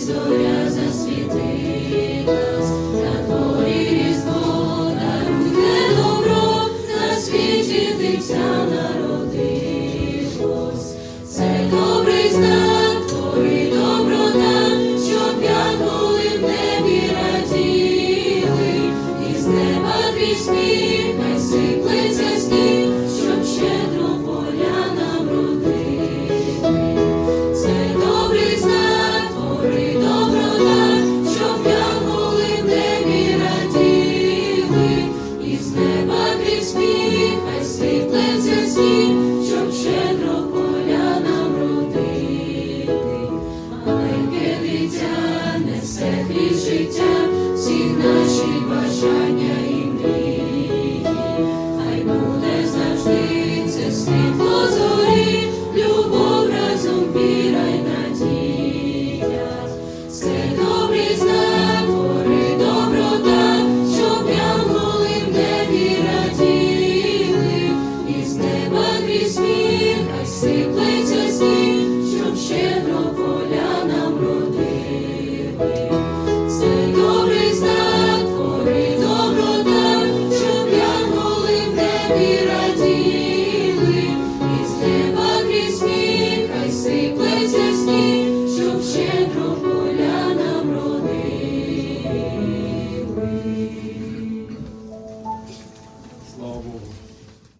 зоря засвіти нас, на дворі різдво, даруйте добро, на світі. Це добрий знак, твори доброта, щоб п'янули в небі раділи, і з неба твій сміх, Пісні